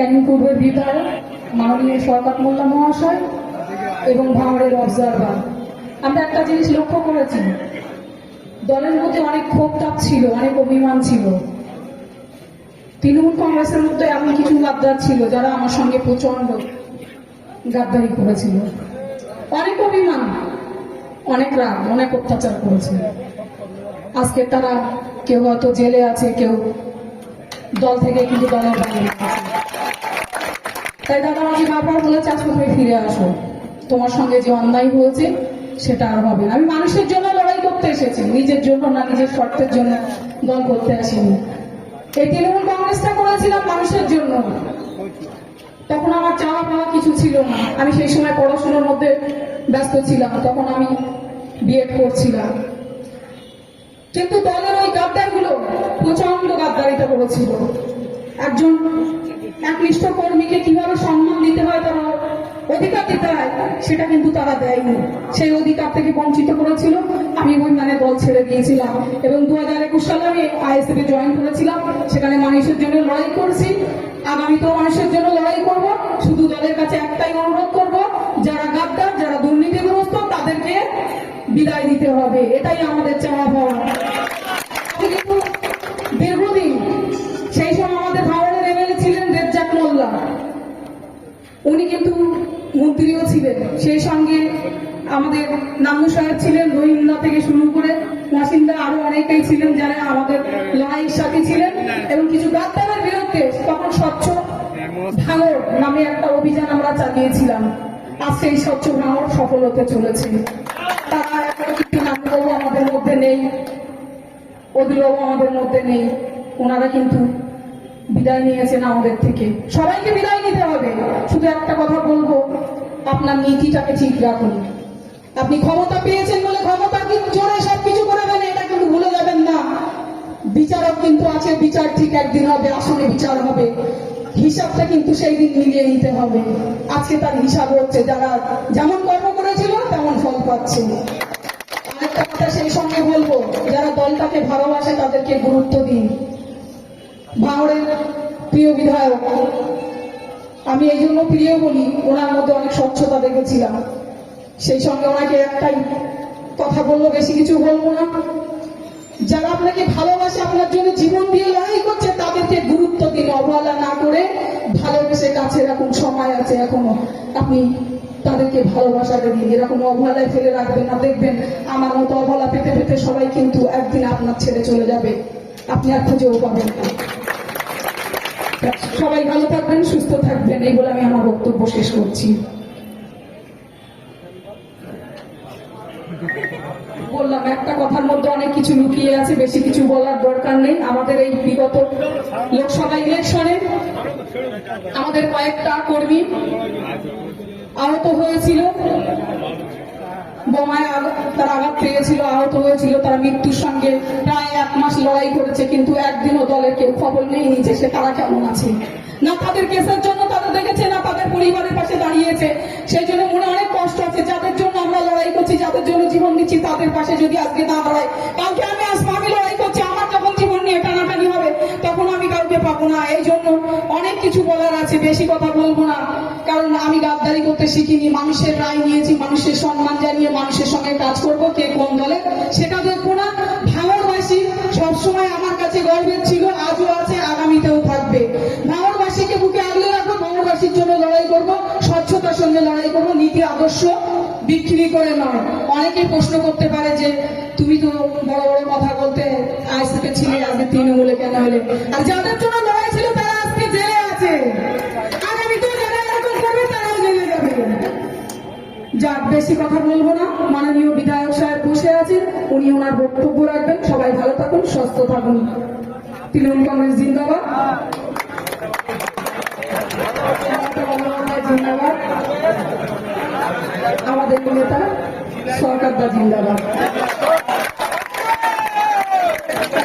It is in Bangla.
ক্যানিং পূর্বের বিধায়ক মাননীয় শওকত মোল্লা মহাশয় এবং ভাঙড়ের অবজারভার আমরা একটা জিনিস লক্ষ্য করেছি। দলের মধ্যে অনেক ক্ষোভ তাপ ছিল, অনেক অভিমান ছিল। তৃণমূল কংগ্রেসের মধ্যে এমন কিছু গাদ্দার ছিল যারা আমার সঙ্গে প্রচণ্ড গাদ্দারি করেছিল। অনেক অভিমান, অনেক রাগ, অনেক অত্যাচার করেছে। আজকে তারা কেউ হয়তো জেলে আছে, কেউ দল থেকে কিন্তু দলের বাইরে আছে তাই দাদা আমাকে বারবার বলেছে আজকে তুমি ফিরে আসো। তোমার সঙ্গে যে অন্যায় হয়েছে, সেটা আর হবে না। আমি মানুষের জন্য লড়াই করতে এসেছি। নিজের জন্য না, নিজের স্বার্থের জন্য দল করতে আসিনি। এই তৃণমূল কংগ্রেসটা করেছিলাম মানুষের জন্য। তখন আমার চাওয়া পাওয়া কিছু ছিল না। আমি সেই সময় পড়াশোনার মধ্যে ব্যস্ত ছিলাম। তখন আমি বিএড করছিলাম। কিন্তু দলের ওই গাদ্দারগুলো প্রচণ্ড গাদ্দারিতা করেছিল। একজন একনিষ্ঠ কর্মীকে কীভাবে সম্মান দিতে হয়, তারা অধিকার দিতে হয়, সেটা কিন্তু তারা দেয়নি। সেই অধিকার থেকে বঞ্চিত করেছিল। আমি ওই মানে দল ছেড়ে দিয়েছিলাম। এবং দু হাজার একুশ সালে আমি আইএসএফে জয়েন করেছিলাম। সেখানে মানুষের জন্য লড়াই করছি। আগামীতেও মানুষের জন্য লড়াই করব। শুধু দলের কাছে একটাই অনুরোধ করব, যারা গাদ্দার, যারা দুর্নীতিগ্রস্ত, তাদেরকে বিদায় দিতে হবে। এটাই আমাদের চাওয়া পাওয়া কিন্তু দীর্ঘদিন উনি কিন্তু মন্ত্রীও ছিলেন। সেই সঙ্গে আমাদের নামু সাহেব ছিলেন রহিমদা থেকে শুরু করে নাসিন্দা আরও অনেকেই ছিলেন যারা আমাদের লড়াইয়ের সাথে ছিলেন এবং কিছু গাদ্দারের বিরুদ্ধে তখন স্বচ্ছ ভাঙর নামে একটা অভিযান আমরা চালিয়েছিলাম। আজ সেই স্বচ্ছ ভাঙর সফল হতে চলেছে। তারা এখন কিন্তু নামবাবু আমাদের মধ্যে নেই অদিবাবু আমাদের মধ্যে নেই। ওনারা কিন্তু বিদায় নিয়েছেন আমাদের থেকে। সবাইকে বিদায় নিতে হবে। শুধু একটা কথা বলব, আপনার নীতিটাকে ঠিক রাখুন। আপনি ক্ষমতা পেয়েছেন বলে ক্ষমতা জোরে সবকিছু করে দেন, এটা কিন্তু ভুলে যাবেন না। বিচারক কিন্তু আছে, বিচার ঠিক একদিন হবে, আসলে বিচার হবে। হিসাবটা কিন্তু সেই দিন মিলিয়ে নিতে হবে। আজকে তার হিসাব হচ্ছে, যারা যেমন কর্ম করেছিল, তেমন ফল পাচ্ছে। আরেকটা কথা সেই সঙ্গে বলব, যারা দলটাকে ভালোবাসে, তাদেরকে গুরুত্ব দিন। ভাঙড়ের প্রিয় বিধায়ক। আমি এই জন্য প্রিয় বলি, ওনার মধ্যে অনেক স্বচ্ছতা দেখেছিলাম। সেই সঙ্গে ওনাকে একটাই কথা বলব বেশি কিছু বলব না। যারা আপনাকে ভালোবাসে, আপনার জন্য জীবন দিয়ে লড়াই করছে, তাদেরকে গুরুত্ব দিন, অবহেলা না করে ভালোবেসে কাছে এরকম সময় আছে এখনও। আপনি তাদেরকে ভালোবাসাটা দিন এরকম অবহেলায় ফেলে রাখবেন না। দেখবেন, আমার মতো অবহেলা পেতে পেতে সবাই কিন্তু একদিন আপনার ছেড়ে চলে যাবে। আপনি আর খুঁজেও পাবেন না। সবাই ভালো থাকবেন, সুস্থ থাকবেন, এই বলে আমি আমার বক্তব্য শেষ করছি। বললাম, একটা কথার মধ্যে অনেক কিছু লুকিয়ে আছে, বেশি কিছু বলার দরকার নেই। আমাদের এই বিগত লোকসভা ইলেকশনে আমাদের কয়েকটা কর্মী আহত হয়েছিল। বোমায় তারা আঘাত পেয়েছিল, আহত হয়েছিল, তারা মৃত্যুর সঙ্গে প্রায় এক মাস লড়াই করেছে, কিন্তু একদিনও দলের কেউ খবর নেয়নি যে সে তারা কেমন আছে। না তাদের কেসের জন্য তারা দেখেছে, না তাদের পরিবারের পাশে দাঁড়িয়েছে। সেই জন্য মনে অনেক কষ্ট আছে। যাদের জন্য আমরা লড়াই করছি, যাদের জন্য জীবন দিচ্ছি, তাদের পাশে যদি আজকে না দাঁড়ায়, কালকে আমি আসব আমি লড়াই করছি, আমার যখন জীবন নিয়ে টানাটানি হবে, তখন আমি কাউকে পাবো না। এই জন্য কিছু বলার আছে, বেশি কথা বলব না। কারণ আমি গাদ্দারি করতে শিখিনি, মানুষের রায় নিয়েছি, মানুষের সম্মান জানিয়ে মানুষের সঙ্গে কাজ করব, কে কোন দলে। সেটা দেখব না। ভাঙরবাসী সবসময় আমার কাছে গর্বের ছিল, আজও আছে, আগামীতেও থাকবে। ভাঙরবাসীকে বুকে আগলে রাখব, ভাঙরবাসীর জন্য লড়াই করব, স্বচ্ছতার সঙ্গে লড়াই করব, নীতি আদর্শ বিক্রি করে নয়। অনেকেই প্রশ্ন করতে পারে যে, তুমি তো বড় বড় কথা বলতে আইসিপে ছিলে, আজকে তৃণমূলে কেন হলে আর যাদের জন্য লড়াই বেশি কথা বলব না। মাননীয় বিধায়ক সাহেব বসে আছেন। উনি ওনার বক্তব্য রাখবেন। সবাই ভালো থাকুন, সুস্থ থাকুন। তৃণমূল কংগ্রেস জিন্দাবাদ। জিন্দাবাদ আমাদের নেতা সরকার দা জিন্দাবাদ।